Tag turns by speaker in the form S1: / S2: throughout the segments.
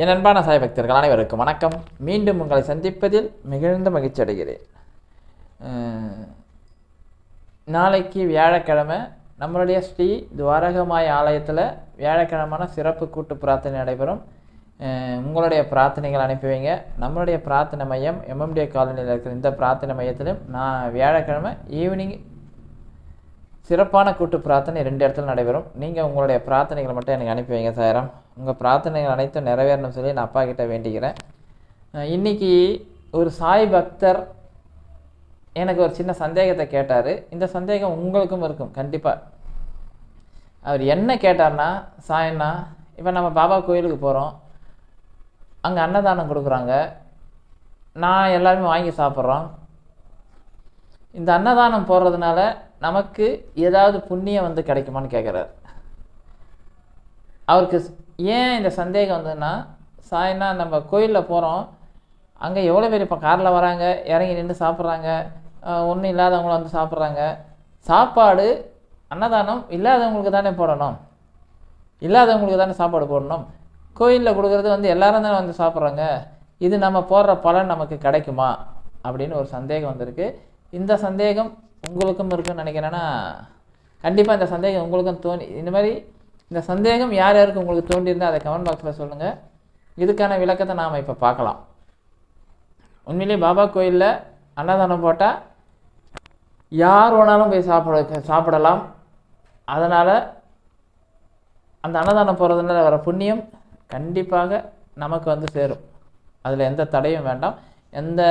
S1: என் அன்பான சாய் பக்தர்கள் அனைவருக்கும் வணக்கம். மீண்டும் உங்களை சந்திப்பதில் மிகுந்த மகிழ்ச்சி அடைகிறேன். நாளைக்கு வியாழக்கிழமை நம்மளுடைய ஸ்ரீ துவாரகமாய் ஆலயத்தில் வியாழக்கிழமான சிறப்பு கூட்டு பிரார்த்தனை நடைபெறும். உங்களுடைய பிரார்த்தனைகள் அனுப்பி வைங்க. நம்மளுடைய பிரார்த்தனை மையம் எம்எம்டிஏ காலனியில் இருக்கிற இந்த பிரார்த்தனை மையத்திலும் நான் வியாழக்கிழமை ஈவினிங் சிறப்பான கூட்டு பிரார்த்தனை ரெண்டு இடத்துல நடைபெறும். நீங்கள் உங்களுடைய பிரார்த்தனைகளை மட்டும் எனக்கு அனுப்பி வைங்க சாயரம். உங்கள் பிரார்த்தனைகள் அனைத்தும் நிறைவேறணும் சொல்லி நான் அப்பா கிட்ட வேண்டிக்கிறேன். இன்றைக்கி ஒரு சாய் பக்தர் எனக்கு ஒரு சின்ன சந்தேகத்தை கேட்டார். இந்த சந்தேகம் உங்களுக்கும் இருக்கும் கண்டிப்பாக அவர் என்ன கேட்டார்னா சாயண்ணா இப்போ நம்ம பாபா கோயிலுக்கு போகிறோம் அங்கே அன்னதானம் கொடுக்குறாங்க. நான் எல்லாருமே வாங்கி சாப்பிட்றோம். இந்த அன்னதானம் போடுறதுனால நமக்கு ஏதாவது புண்ணியம் வந்து கிடைக்குமான்னு கேட்குறாரு அவருக்கு ஏன் இந்த சந்தேகம் வந்ததுன்னா சாய்னா நம்ம கோயிலில் போகிறோம் அங்கே எவ்வளோ பேர் இப்போ காரில் வராங்க இறங்கி நின்று சாப்பிட்றாங்க ஒன்றும் இல்லாதவங்களும் வந்து சாப்பிட்றாங்க. சாப்பாடு அன்னதானம் இல்லாதவங்களுக்கு தானே போடணும். இல்லாதவங்களுக்கு தானே சாப்பாடு போடணும். கோயிலில் கொடுக்குறது வந்து எல்லாரும் தானே வந்து சாப்பிட்றாங்க. இது நம்ம போடுற பலன் நமக்கு கிடைக்குமா? அப்படின்னு ஒரு சந்தேகம் வந்திருக்கு. இந்த சந்தேகம் உங்களுக்கும் இருக்குன்னு நினைக்கிறேன்னா கண்டிப்பாக இந்த சந்தேகம் உங்களுக்கும் தோணி இந்த மாதிரி இந்த சந்தேகம் யார் யாருக்கு உங்களுக்கு தோண்டியிருந்தால் அதை கமெண்ட் பாக்ஸில் சொல்லுங்கள் இதுக்கான விளக்கத்தை நாம் இப்போ பார்க்கலாம். உண்மையிலேயே பாபா கோயிலில் அன்னதானம் போட்டால் யார் வேணாலும் போய் சாப்பிட சாப்பிடலாம். அதனால் அந்த அன்னதானம் போகிறதுனால வர புண்ணியம் கண்டிப்பாக நமக்கு வந்து சேரும். அதில் எந்த தடையும் வேண்டாம். எந்த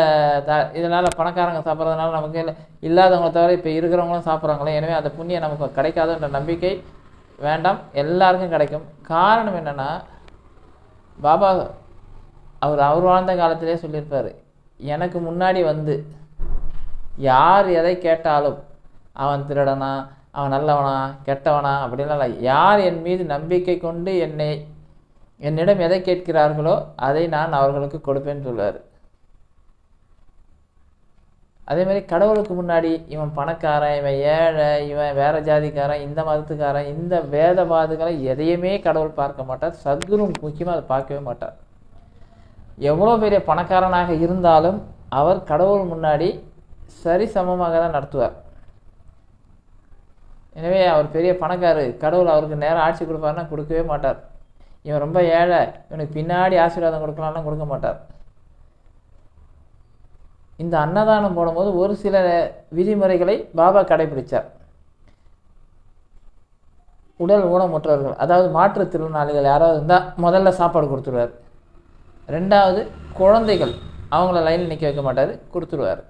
S1: த இதனால் பணக்காரங்க சாப்பிட்றதுனால நமக்கு இல்லை இல்லாதவங்களை தவிர இப்போ இருக்கிறவங்களும் சாப்பிட்றாங்களே. எனவே அந்த புண்ணியம் நமக்கு கிடைக்காதுன்ற நம்பிக்கை வேண்டாம் எல்லாருக்கும் கிடைக்கும். காரணம் என்னென்னா பாபா அவர் அவர் வாழ்ந்த காலத்திலே சொல்லியிருப்பார் எனக்கு முன்னாடி வந்து யார் எதை கேட்டாலும் அவன் திருடனா அவன் நல்லவனா கெட்டவனா அப்படின்லாம் இல்லை. யார் என் மீது நம்பிக்கை கொண்டு என்னை என்னிடம் எதை கேட்கிறார்களோ அதை நான் அவர்களுக்கு கொடுப்பேன்னு சொல்லுவார் அதே மாதிரி கடவுளுக்கு முன்னாடி இவன் பணக்காரன் இவன் ஏழை இவன் வேற ஜாதிக்காரன் இந்த மதத்துக்காரன் இந்த வேதவாதுகளை எதையுமே கடவுள் பார்க்க மாட்டார். சத்குரு முக்கியமாக அதை பார்க்கவே மாட்டார். எவ்வளோ பெரிய பணக்காரனாக இருந்தாலும் அவர் கடவுள் முன்னாடி சரி சமமாக தான் நடத்துவார். எனவே அவர் பெரிய பணக்காரர் கடவுள் அவருக்கு நேரம் ஆட்சி கொடுப்பாருன்னா கொடுக்கவே மாட்டார். இவன் ரொம்ப ஏழை இவனுக்கு பின்னாடி ஆசீர்வாதம் கொடுக்கலான்னா கொடுக்க மாட்டார். இந்த அன்னதானம் போடும்போது ஒரு சில விதிமுறைகளை பாபா கடைபிடித்தார் உடல் ஊனமுற்றவர்கள் அதாவது மாற்றுத்திறனாளிகள் யாராவது இருந்தால் முதல்ல சாப்பாடு கொடுத்துருவார் ரெண்டாவது குழந்தைகள் அவங்கள லைனில் நிற்க வைக்க மாட்டார் கொடுத்துருவார்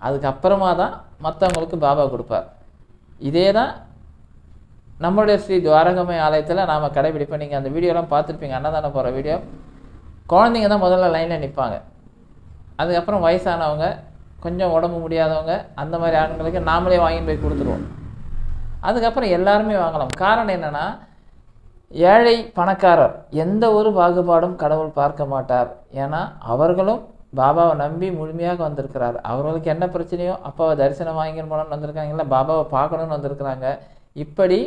S1: அதுக்கப்புறமா தான் மற்றவங்களுக்கு பாபா கொடுப்பார். இதே தான் நம்மளுடைய ஸ்ரீ துவாரகமை ஆலயத்தில் நாம் கடைபிடிப்போம். நீங்கள் அந்த வீடியோலாம் பார்த்துருப்பீங்க அன்னதானம் போகிற வீடியோ குழந்தைங்க தான் முதல்ல லைனில் நிற்பாங்க அதுக்கப்புறம் வயசானவங்க கொஞ்சம் உடம்பு முடியாதவங்க அந்த மாதிரி ஆண்களுக்கு நாமளே வாங்கின்னு போய் கொடுத்துருவோம். அதுக்கப்புறம் எல்லாருமே வாங்கலாம். காரணம் என்னென்னா ஏழை பணக்காரர் எந்த ஒரு பாகுபாடும் கடவுள் பார்க்க மாட்டார். ஏன்னா அவர்களும் பாபாவை நம்பி முழுமையாக வந்திருக்கிறார். அவர்களுக்கு என்ன பிரச்சனையோ அப்பாவை தரிசனம் வாங்கின்னு போனோம்னு வந்திருக்காங்களா பாபாவை பார்க்கணும்னு வந்திருக்கிறாங்க. இப்படி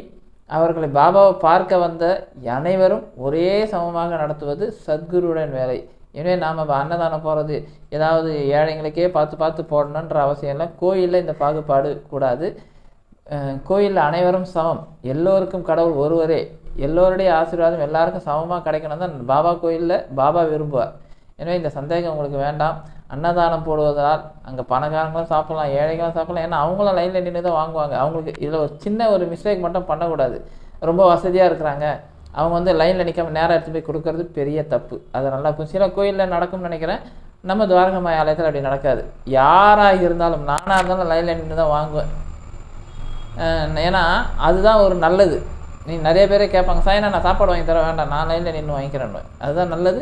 S1: அவர்களை பாபாவை பார்க்க வந்த அனைவரும் ஒரே சமமாக நடத்துவது சத்குருவுடன் வேலை. எனவே நாம் அன்னதானம் போகிறது ஏதாவது ஏழைங்களுக்கே பார்த்து பார்த்து போடணுன்ற அவசியம் இல்லை. கோயிலில் இந்த பாகுபாடு கூடாது. கோயிலில் அனைவரும் சமம். எல்லோருக்கும் கடவுள் ஒருவரே. எல்லோருடைய ஆசீர்வாதம் எல்லாருக்கும் சமமாக கிடைக்கணும் தான் பாபா கோயிலில் பாபா விரும்புவார். எனவே இந்த சந்தேகம் உங்களுக்கு வேண்டாம். அன்னதானம் போடுவதால் அங்கே பணக்காரங்களும் சாப்பிட்லாம் ஏழைகளும் சாப்பிட்லாம். ஏன்னா அவங்களும் லைனில் நின்று தான் வாங்குவாங்க. அவங்களுக்கு இதில் ஒரு சின்ன ஒரு மிஸ்டேக் மட்டும் பண்ணக்கூடாது. ரொம்ப வசதியாக இருக்கிறாங்க. அவங்க வந்து லைனில் நிற்காம நேரம் எடுத்து போய் கொடுக்கறது பெரிய தப்பு. அது நல்லா இருக்கும் சில கோயிலில் நடக்கும்னு நினைக்கிறேன் நம்ம துவாரகமாய ஆலயத்தில் அப்படி நடக்காது. யாராக இருந்தாலும் நானாக இருந்தாலும் லைனில் நின்று தான் வாங்குவேன். ஏன்னா அதுதான் ஒரு நல்லது. நீ நிறைய பேரே கேட்பாங்க சாயனா நான் சாப்பாடு வாங்கி தர வேண்டாம். நான் லைனில் நின்று வாங்கிக்கிறேன்னு. அதுதான் நல்லது.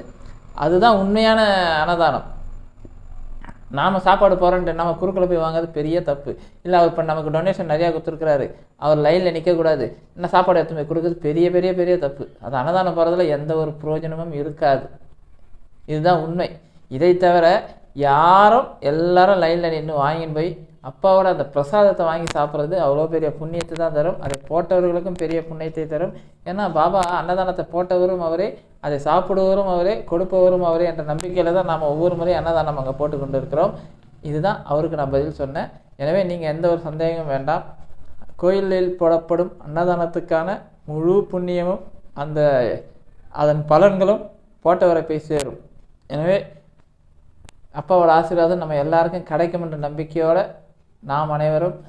S1: அதுதான் உண்மையான அன்னதானம். நாம் சாப்பாடு போகிறோன்ட்டு நம்ம குறுக்கில் போய் வாங்குறது பெரிய தப்பு. இல்லை அவர் இப்போ நமக்கு டொனேஷன் நிறையா கொடுத்துருக்குறாரு. அவர் லைனில் நிற்கக்கூடாது என்ன சாப்பாடு எடுத்து போய் கொடுக்குறது பெரிய பெரிய பெரிய தப்பு. அது அன்னதானம் போகிறதுல எந்த ஒரு பிரயோஜனமும் இருக்காது. இதுதான் உண்மை. இதை தவிர யாரும் எல்லாரும் லைனில் நின்று வாங்கின்னு போய் அப்பாவோட அந்த பிரசாதத்தை வாங்கி சாப்பிட்றது அவ்வளோ பெரிய புண்ணியத்தை தான் தரும். அதை போட்டவர்களுக்கும் பெரிய புண்ணியத்தை தரும். ஏன்னா பாபா அன்னதானத்தை போட்டவரும் அவரே அதை சாப்பிடுவரும் அவரே கொடுப்பவரும் அவரே என்ற நம்பிக்கையில் தான் நாம் ஒவ்வொரு முறையும் அன்னதானம் அங்கே போட்டு கொண்டு இருக்கிறோம் இதுதான் அவருக்கு நான் பதில் சொன்னேன். எனவே நீங்கள் எந்த ஒரு சந்தேகமும் வேண்டாம். கோயிலில் போடப்படும் அன்னதானத்துக்கான முழு புண்ணியமும் அந்த அதன் பலன்களும் போட்டவரை போய் சேரும். எனவே அப்பாவோட ஆசீர்வாதம் நம்ம எல்லாருக்கும் கிடைக்கும் என்ற நம்பிக்கையோடு நாம் அனைவரும்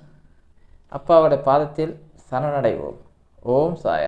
S1: அப்பாவுடைய பாதத்தில் சரணடைவோம். ஓம் சாய.